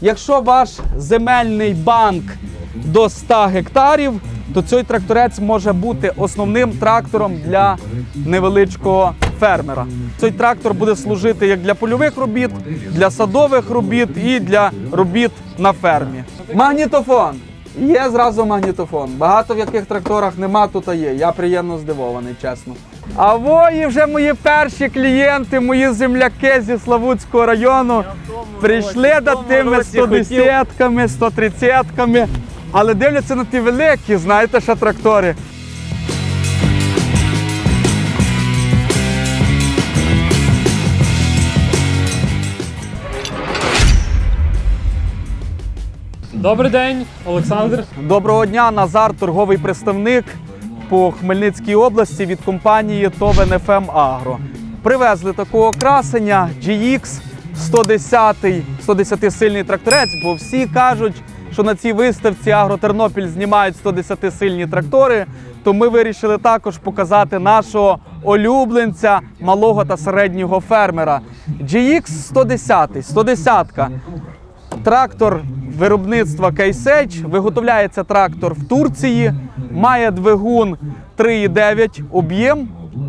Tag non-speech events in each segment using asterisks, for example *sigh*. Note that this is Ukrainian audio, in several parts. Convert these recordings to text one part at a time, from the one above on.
Якщо ваш земельний банк до 100 гектарів, то цей тракторець може бути основним трактором для невеличкого фермера. Цей трактор буде служити як для польових робіт, для садових робіт і для робіт на фермі. Магнітофон. Є зразу магнітофон. Багато в яких тракторах нема, тут є. Я приємно здивований, чесно. А вої вже мої перші клієнти, мої земляки зі Славутського району прийшли до тими 110-ками, 130-ками, але дивляться на ті великі, знаєте, що трактори. Добрий день, Олександр. Доброго дня, Назар, торговий представник по Хмельницькій області від компанії ТОВ НФМ Агро. Привезли такого красення GX 110, 110 сильний тракторець, бо всі кажуть, що на цій виставці Агро Тернопіль знімають 110 сильні трактори. То ми вирішили також показати нашого улюбленця малого та середнього фермера. GX 110, 110 Трактор виробництва Кейсеч. Виготовляється трактор в Турції. Має двигун 3,9 об'єм,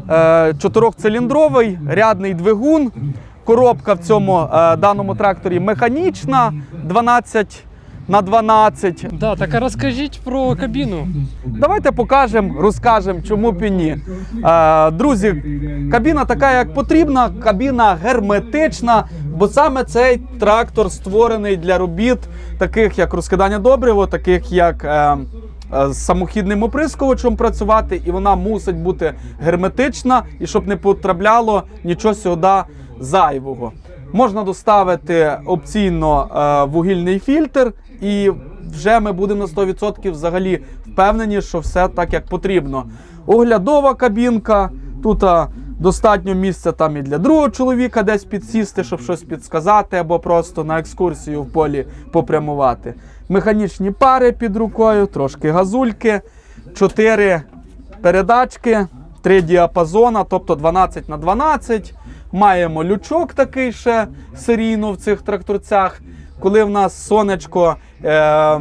е, чотирьохциліндровий, рядний двигун. Коробка в цьому е, даному тракторі механічна 12 на 12. Да, так а розкажіть про кабіну. Давайте покажемо, розкажемо, чому б і ні. Е, друзі, кабіна така, як потрібна, кабіна герметична, бо саме цей трактор створений для робіт, таких як розкидання добрива, таких як. Е, е, з самохідним оприскувачем працювати, і вона мусить бути герметична, і щоб не потрапляло нічого сюди зайвого. Можна доставити опційно е, вугільний фільтр, і вже ми будемо на 100% взагалі впевнені, що все так, як потрібно. Оглядова кабінка, тут достатньо місця там і для другого чоловіка десь підсісти, щоб щось підсказати, або просто на екскурсію в полі попрямувати. Механічні пари під рукою, трошки газульки, 4 передачки, 3 діапазона, тобто 12 на 12. Маємо лючок такий ще серійно в цих тракторцях. Коли в нас сонечко е,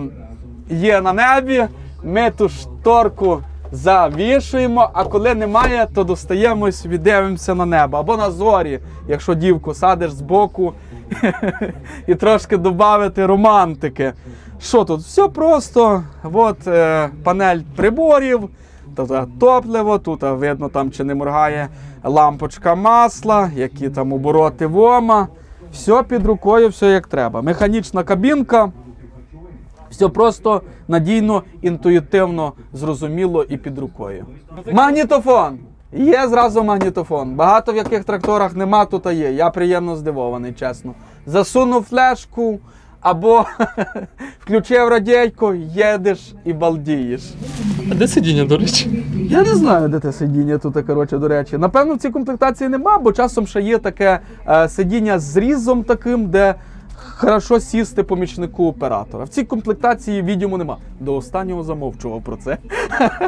є на небі, ми ту шторку завішуємо, а коли немає, то достаємо і собі дивимося на небо. Або на зорі, якщо дівку садиш збоку *laughs* і трошки додати романтики. Що тут? Все просто. От е, панель приборів, топливо, тут видно, там чи не моргає лампочка масла, які там обороти вома. Все під рукою, все як треба. Механічна кабінка. Все просто надійно, інтуїтивно, зрозуміло і під рукою. Магнітофон. Є зразу магнітофон. Багато в яких тракторах нема, тут а є. Я приємно здивований, чесно. Засунув флешку або *laughs* включив радійку, їдеш і балдієш. А де сидіння, до речі? Я не знаю, де те сидіння тут, коротше, до речі. Напевно, в цій комплектації нема, бо часом ще є таке е, сидіння з різом таким, де хорошо сісти помічнику оператора. В цій комплектації відьому нема. До останнього замовчував про це.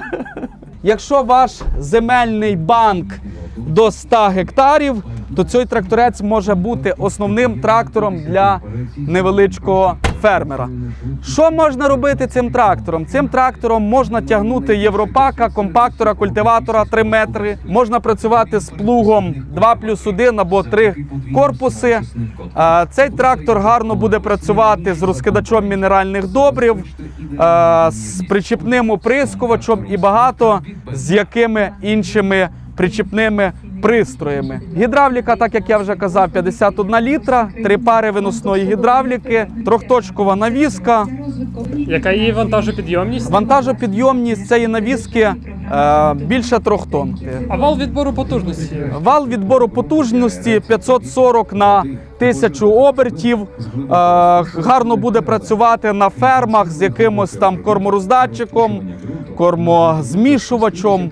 *laughs* Якщо ваш земельний банк до 100 гектарів, то цей тракторець може бути основним трактором для невеличкого фермера. Що можна робити цим трактором? Цим трактором можна тягнути європака, компактора, культиватора 3 метри. Можна працювати з плугом 2 плюс 1 або 3 корпуси. Цей трактор гарно буде працювати з розкидачом мінеральних добрив, з причіпним оприскувачем і багато з якими іншими причіпними пристроями. Гідравліка, так як я вже казав, 51 літра, три пари виносної гідравліки, трьохточкова навіска. Яка її вантажопідйомність? Вантажопідйомність цієї навіски е, більше трьох тонн. А вал відбору потужності. Вал відбору потужності 540 на 1000 обертів. Е, гарно буде працювати на фермах з якимось там кормороздатчиком, кормозмішувачем.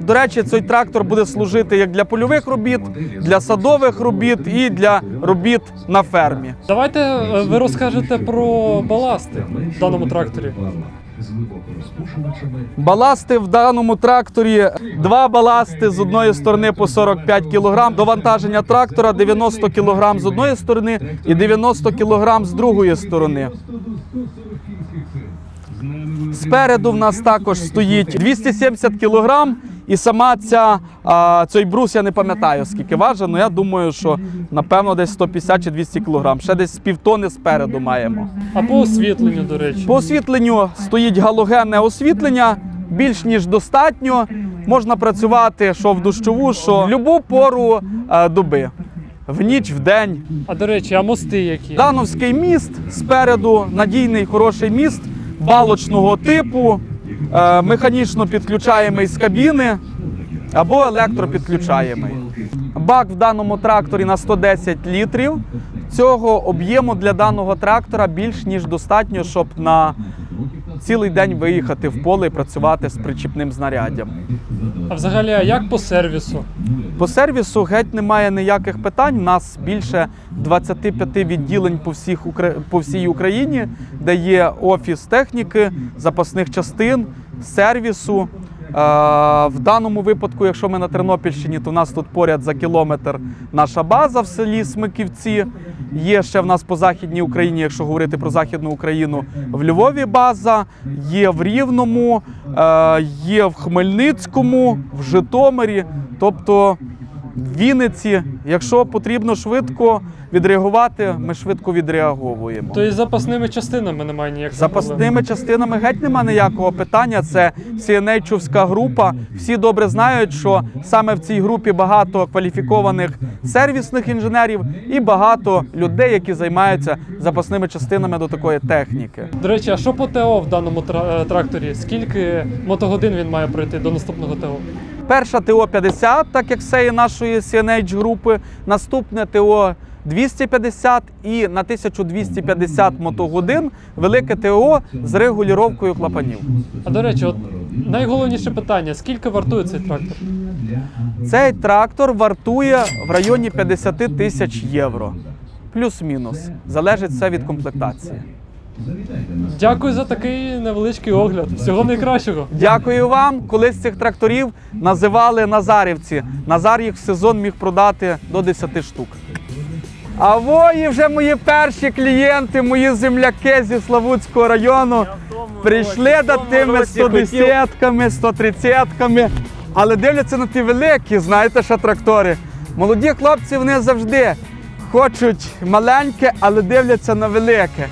До речі, цей трактор буде служити як для польових робіт, для садових робіт і для робіт на фермі. Давайте е, ви розкажете про баласти в даному тракторі. Баласти в даному тракторі два баласти з одної сторони по 45 кг. Довантаження трактора 90 кг з одної сторони і 90 кг з другої сторони. Спереду в нас також стоїть 270 кг, і сама ця а, цей брус я не пам'ятаю скільки важить, але я думаю, що напевно десь 150 чи 200 кг. Ще десь півтони спереду маємо. А по освітленню, до речі. По освітленню стоїть галогенне освітлення, більш ніж достатньо. Можна працювати що в дощову, що в будь-яку пору е, доби. В ніч, в день. А до речі, а мости які? Дановський міст спереду надійний хороший міст балочного типу, е, механічно підключаємо з кабіни або електропідключаємо. Бак в даному тракторі на 110 літрів. Цього об'єму для даного трактора більш ніж достатньо, щоб на цілий день виїхати в поле і працювати з причіпним знаряддям. А взагалі, а як по сервісу? По сервісу геть немає ніяких питань. У нас більше 25 відділень по, всіх, по всій Україні, де є офіс техніки, запасних частин, сервісу. Е, В даному випадку, якщо ми на Тернопільщині, то в нас тут поряд за кілометр наша база в селі Смиківці. Є ще в нас по Західній Україні, якщо говорити про Західну Україну, в Львові база, є в Рівному, е, є в Хмельницькому, в Житомирі. Тобто в Вінниці, якщо потрібно швидко відреагувати, ми швидко відреаговуємо. То і з запасними частинами немає проблем. Запасними частинами геть нема ніякого питання. Це CNH-овська група. Всі добре знають, що саме в цій групі багато кваліфікованих сервісних інженерів і багато людей, які займаються запасними частинами до такої техніки. До речі, а що по ТО в даному е, тракторі? Скільки мотогодин він має пройти до наступного ТО? Перша ТО 50, так як всієї нашої CNH групи. Наступне ТО 250 і на 1250 мотогодин велике ТО з регулювання клапанів. А до речі, от найголовніше питання: скільки вартує цей трактор? Цей трактор вартує в районі 50 тисяч євро. Плюс-мінус. Залежить все від комплектації. Дякую за такий невеличкий огляд. Всього найкращого. Дякую вам. Колись цих тракторів називали Назарівці. Назар їх в сезон міг продати до 10 штук. А вої вже мої перші клієнти, мої земляки зі Славутського району. Прийшли до тими 110-ками, 130-ками, але дивляться на ті великі, знаєте, що трактори. Молоді хлопці вони завжди хочуть маленьке, але дивляться на велике.